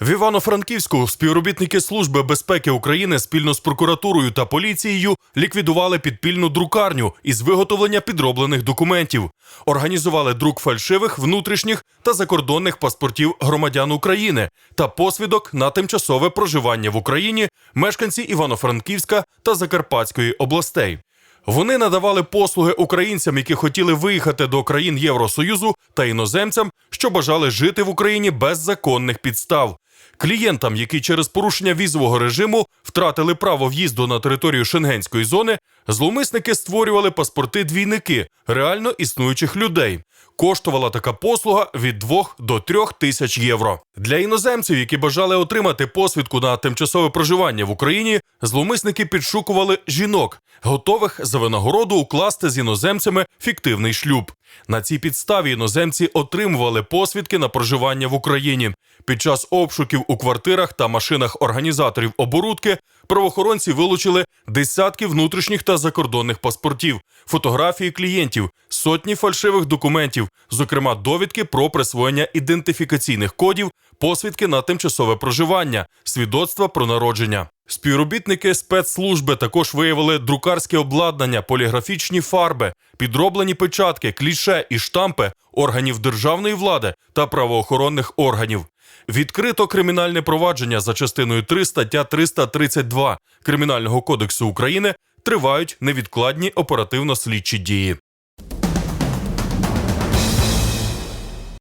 В Івано-Франківську співробітники Служби безпеки України спільно з прокуратурою та поліцією ліквідували підпільну друкарню із виготовлення підроблених документів, організували друк фальшивих внутрішніх та закордонних паспортів громадян України та посвідок на тимчасове проживання в Україні мешканці Івано-Франківська та Закарпатської областей. Вони надавали послуги українцям, які хотіли виїхати до країн Євросоюзу та іноземцям, що бажали жити в Україні без законних підстав. Клієнтам, які через порушення візового режиму втратили право в'їзду на територію шенгенської зони, зловмисники створювали паспорти двійники реально існуючих людей. Коштувала така послуга від 2 до 3 тисяч євро. Для іноземців, які бажали отримати посвідку на тимчасове проживання в Україні, зловмисники підшукували жінок, готових за винагороду укласти з іноземцями фіктивний шлюб. На цій підставі іноземці отримували посвідки на проживання в Україні. Під час обшуків у квартирах та машинах організаторів оборудки правоохоронці вилучили десятки внутрішніх та закордонних паспортів, фотографії клієнтів, сотні фальшивих документів, зокрема довідки про присвоєння ідентифікаційних кодів, посвідки на тимчасове проживання, свідоцтва про народження. Співробітники спецслужби також виявили друкарське обладнання, поліграфічні фарби, підроблені печатки, кліше і штампи органів державної влади та правоохоронних органів. Відкрито кримінальне провадження за частиною 3 стаття 332 Кримінального кодексу України тривають невідкладні оперативно-слідчі дії.